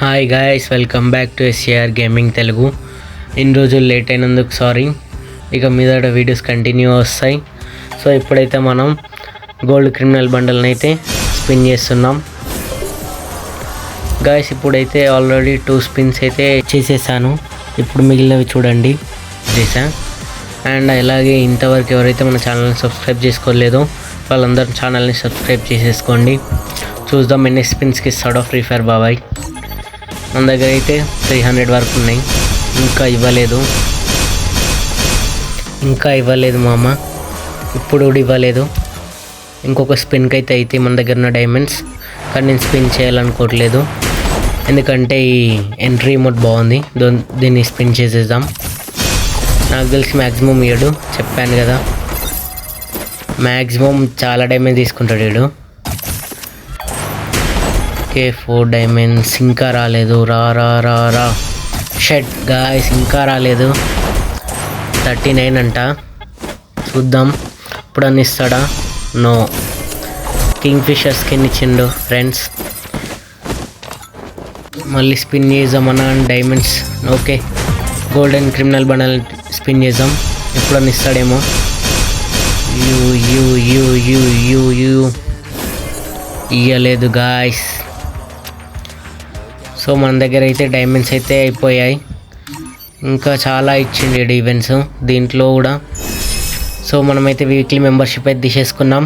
Hi guys welcome back to S A R gaming Telugu ఇన్ని రోజులు late అయినందుకు sorry ఇక మీద వీడియోస్ కంటిన్యూ వస్తాయి. సో ఇప్పుడైతే మనం గోల్డ్ క్రిమినల్ బండల్ని అయితే స్పిన్ చేస్తున్నాం. గాయస్ ఇప్పుడైతే ఆల్రెడీ టూ స్పిన్స్ అయితే చేసేసాను. ఇప్పుడు మిగిలినవి చూడండి. చేసా అండ్ అలాగే ఇంతవరకు ఎవరైతే మన ఛానల్ని సబ్స్క్రైబ్ చేసుకోలేదో వాళ్ళందరూ ఛానల్ని సబ్స్క్రైబ్ చేసేసుకోండి. చూద్దాం ఎన్ని స్పిన్స్కి ఇస్తాడో ఫ్రీ ఫైర్ బాబాయ్. మన దగ్గర అయితే త్రీ హండ్రెడ్ వరకు ఉన్నాయి. ఇంకా ఇవ్వలేదు. ఇంకా ఇవ్వలేదు మామ. ఇప్పుడు కూడా ఇవ్వలేదు. ఇంకొక స్పిన్కి అయితే అయితే మన దగ్గర ఉన్న డైమండ్స్ కానీ నేను స్పిన్ చేయాలనుకోవట్లేదు. ఎందుకంటే ఈ ఎంట్రీ మోడ్ బాగుంది. దో- దీన్ని స్పిన్ చేసేద్దాం. నాకు తెలిసి మ్యాక్సిమం ఇయ్యడు చెప్పాను కదా. మ్యాక్సిమం చాలా డైమండ్ తీసుకుంటాడు వీడు. ఓకే ఫోర్ డైమండ్స్ ఇంకా రాలేదు. రా రా రా రా. షెట్ గాయస్ ఇంకా రాలేదు. థర్టీ నైన్ అంట. చూద్దాం. ఇప్పుడు అని ఇస్తాడా? నో కింగ్ ఫిషర్ స్కిన్ ఇచ్చిండు ఫ్రెండ్స్ మళ్ళీ స్పిన్ చేద్దామన్నా diamonds okay golden criminal bundle spin చేద్దాం. ఎప్పుడన్నా ఇస్తాడేమో. యూ యూ యూ యూ యూ యూ ఇయ్యలేదు గాయస్ సో మన దగ్గర అయితే డైమండ్స్ అయితే అయిపోయాయి. ఇంకా చాలా ఇచ్చిండు ఈవెంట్స్ దీంట్లో కూడా. సో మనమైతే వీక్లీ మెంబర్షిప్ అయితే తీసేసుకున్నాం.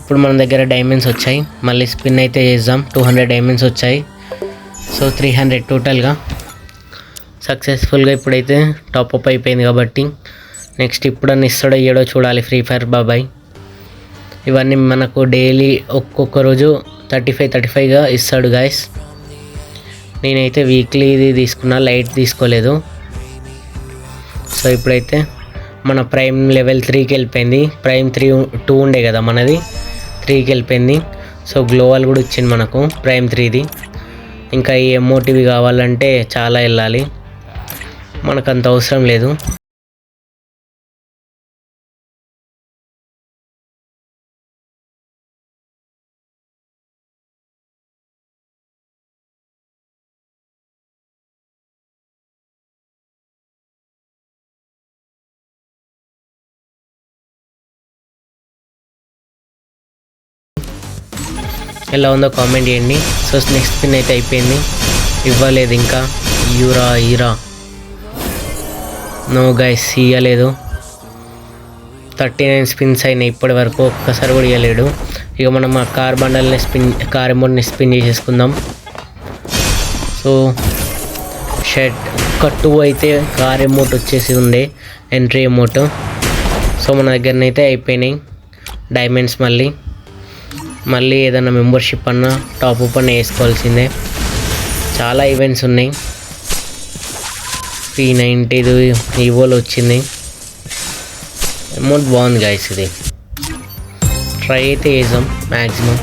ఇప్పుడు మన దగ్గర డైమండ్స్ వచ్చాయి. మళ్ళీ స్పిన్ అయితే చేద్దాం. టూ హండ్రెడ్ డైమండ్స్ వచ్చాయి. సో త్రీ హండ్రెడ్ టోటల్గా సక్సెస్ఫుల్గా ఇప్పుడైతే టాప్అప్ అయిపోయింది కాబట్టి. నెక్స్ట్ ఇప్పుడన్నా ఇస్తాడో ఇయ్యడో చూడాలి. ఫ్రీ ఫైర్ బాబాయ్ ఇవన్నీ మనకు డైలీ ఒక్కొక్క రోజు థర్టీ ఫైవ్ థర్టీ ఫైవ్గా ఇస్తాడు గాయస్ నేనైతే వీక్లీ ఇది తీసుకున్నా లైట్ తీసుకోలేదు. సో ఇప్పుడైతే మన ప్రైమ్ లెవెల్ త్రీకి వెళ్ళిపోయింది. ప్రైమ్ త్రీ టూ ఉండే కదా మనది. త్రీకి వెళ్ళిపోయింది. సో గ్లోవల్ కూడా ఇచ్చింది మనకు ప్రైమ్ త్రీది ఇంకా ఈ ఎమోటివి కావాలంటే చాలా వెళ్ళాలి. మనకు అంత అవసరం లేదు. ఎలా ఉందో కామెంట్ చేయండి. సో నెక్స్ట్ స్పిన్ అయితే అయిపోయింది. ఇవ్వలేదు ఇంకా. యూరా ఈరా. నో గైస్ ఇవ్వలేదు థర్టీ నైన్ స్పిన్స్ అయినాయి ఇప్పటి వరకు. ఒక్కసారి కూడా ఇవ్వలేడు ఇక మనం ఆ కార్ బండల్ని స్పిన్ కార్ అమౌంట్ని స్పిన్ చేసేసుకుందాం. సో షర్ట్ ఒక్క టూ అయితే కార్ అమౌంట్ వచ్చేసి ఉండే ఎంట్రీ అమౌంట్ సో మన దగ్గరనైతే అయిపోయినాయి. డైమండ్స్ మళ్ళీ. మళ్ళీ ఏదైనా మెంబర్షిప్ అన్నా టాప్ అప్ అన్న వేసుకోవాల్సిందే. చాలా ఈవెంట్స్ ఉన్నాయి. పీ నైంటీది ఈవోలు వచ్చింది. అమౌంట్ బాగుంది గాయస్ ఇది. ట్రై అయితే వేసాం మ్యాక్సిమం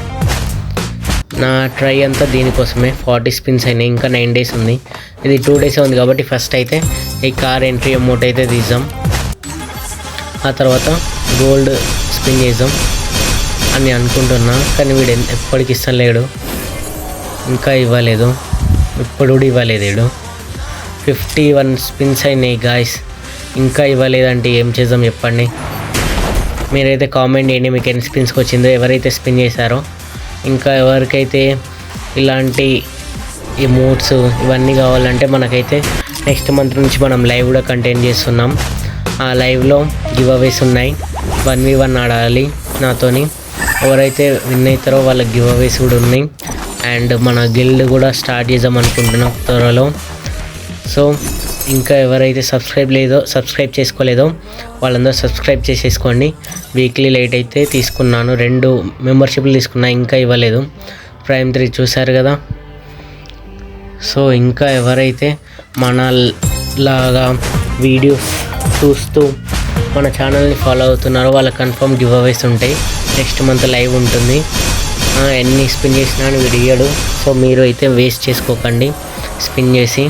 నా ట్రై అంతా దీనికోసమే. ఫార్టీ స్పిన్స్ అయినాయి ఇంకా నైన్ డేస్ ఉంది. ఇది టూ డేస్ ఉంది కాబట్టి ఫస్ట్ అయితే ఈ కార్ ఎంట్రీ అమౌంట్ అయితే తీసాం ఆ తర్వాత గోల్డ్ స్పిన్ చేద్దాం. అని అనుకుంటున్నా కానీ వీడు ఎన్- ఎప్పటికి ఇస్తలేడు ఇంకా ఇవ్వలేదు. ఇప్పుడు కూడా ఇవ్వలేదు వీడు. ఫిఫ్టీ వన్ స్పిన్స్ అయినాయి గాయస్. ఇంకా ఇవ్వలేదంటే ఏం చేద్దాం చెప్పండి. మీరైతే కామెంట్ చేయండి మీకు ఎన్ని స్పిన్స్కి వచ్చిందో ఎవరైతే స్పిన్ చేశారో. ఇంకా ఎవరికైతే ఇలాంటి ఈ మూడ్స్ ఇవన్నీ కావాలంటే మనకైతే నెక్స్ట్ మంత్ నుంచి మనం లైవ్ కూడా కంటెంట్ చేస్తున్నాం. ఆ లైవ్లో గివ్ అవేస్ ఉన్నాయి. వన్ వి వన్ ఆడాలి నాతోని. ఎవరైతే విన్ అవుతారో వాళ్ళకి గివ్ అవేస్ కూడా ఉన్నాయి. అండ్ మన గిల్డ్ కూడా స్టార్ట్ చేద్దాం అనుకుంటున్నాం త్వరలో. సో ఇంకా ఎవరైతే సబ్స్క్రైబ్ లేదో సబ్స్క్రైబ్ చేసుకోలేదో వాళ్ళందరూ సబ్స్క్రైబ్ చేసేసుకోండి. వీక్లీ లేట్ అయితే తీసుకున్నాను. రెండు మెంబర్షిప్లు తీసుకున్నా ఇంకా ఇవ్వలేదు. ప్రైమ్ త్రీ చూశారు కదా. సో ఇంకా ఎవరైతే మన లాగా వీడియోస్ చూస్తూ మన ఛానల్ని ఫాలో అవుతున్నారో వాళ్ళకి కన్ఫర్మ్ గివ్ అవేస్ ఉంటాయి. నెక్స్ట్ మంత్ లైవ్ ఉంటుంది. ఎన్ని స్పిన్ చేసినా అని సో మీరు అయితే వేస్ట్ చేసుకోకండి. స్పిన్ చేసి.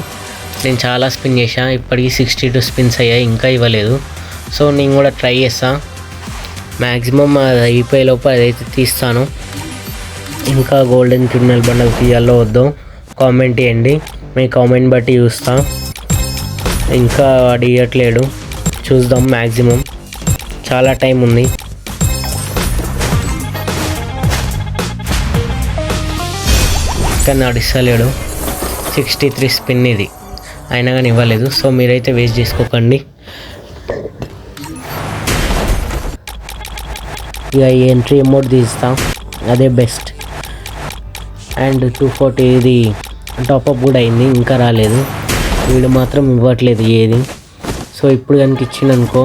నేను చాలా స్పిన్ చేసా ఇప్పటికి సిక్స్టీ టూ స్పిన్స్ అయ్యాయి ఇంకా ఇవ్వలేదు. సో నేను కూడా ట్రై చేస్తా. మ్యాక్సిమం అది అయిపోయే లోపు అదైతే తీస్తాను. ఇంకా గోల్డెన్ క్రిమినల్ బండల్ తీయాలో వద్దో. కామెంట్ చేయండి. మీ కామెంట్ బట్టి చూస్తా. ఇంకా వాడు ఇవ్వట్లేడు చూద్దాం మ్యాక్సిమం చాలా టైం ఉంది. కానీ నడిస్తలేడు. సిక్స్టీ త్రీ స్పిన్ ఇది. అయినా కానీ ఇవ్వలేదు. సో మీరైతే వేస్ట్ చేసుకోకండి. ఇక ఈ ఎంట్రీ అమౌంట్ తీస్తాం. అదే బెస్ట్ అండ్ టూ ఫార్టీ ఇది టాపప్ కూడా అయింది. ఇంకా రాలేదు. వీడు మాత్రం ఇవ్వట్లేదు ఏది. సో ఇప్పుడు కనుక ఇచ్చిననుకో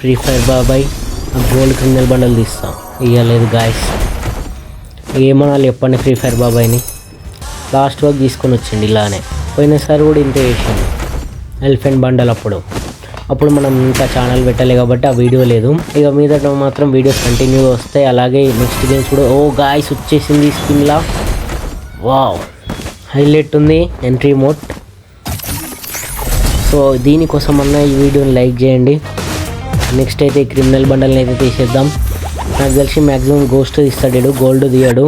ఫ్రీ ఫైర్ బాబాయ్ గోల్డ్ క్రిమినల్ బండలు తీస్తాం. ఇవ్వలేదు గాయస్ ఏమనాలి చెప్పండి ఫ్రీ ఫైర్ బాబాయ్ని? లాస్ట్ వరకు తీసుకొని వచ్చిండి ఇలానే. పోయినసారి కూడా ఇంతే చేసిండు. ఎలిఫెంట్ బండల్ అప్పుడు. అప్పుడు మనం ఇంకా ఛానల్ పెట్టాలి కాబట్టి ఆ వీడియో లేదు. ఇక మీద మాత్రం వీడియోస్ కంటిన్యూగా వస్తాయి. అలాగే నెక్స్ట్ గేమ్స్ కూడా. ఓ గాయస్ వచ్చేసింది స్కిన్లా వావ్ హైలైట్ ఉంది ఎంట్రీ మోట్ సో దీనికోసం అన్న ఈ వీడియోని లైక్ చేయండి. నెక్స్ట్ అయితే క్రిమినల్ బండల్ని అయితే తీసేద్దాం. నాకు తెలిసి మ్యాక్సిమం గోస్ట్ తీస్తాడు గోల్డ్ తీయడు.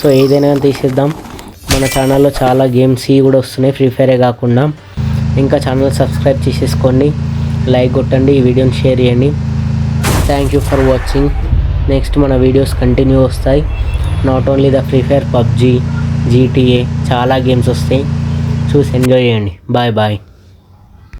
సో ఏదైనా తీసేద్దాం. మన ఛానల్లో చాలా గేమ్స్ ఇవి కూడా వస్తున్నాయి ఫ్రీ ఫైరే కాకుండా. ఇంకా ఛానల్ సబ్స్క్రైబ్ చేసేసుకోండి లైక్ కొట్టండి ఈ వీడియోని షేర్ చేయండి. Thank you for watching next మన వీడియోస్ కంటిన్యూ వస్తాయి. Not only the Free Fire PUBG GTA చాలా గేమ్స్ వస్తాయి. చూసి ఎంజాయ్ చేయండి. Bye bye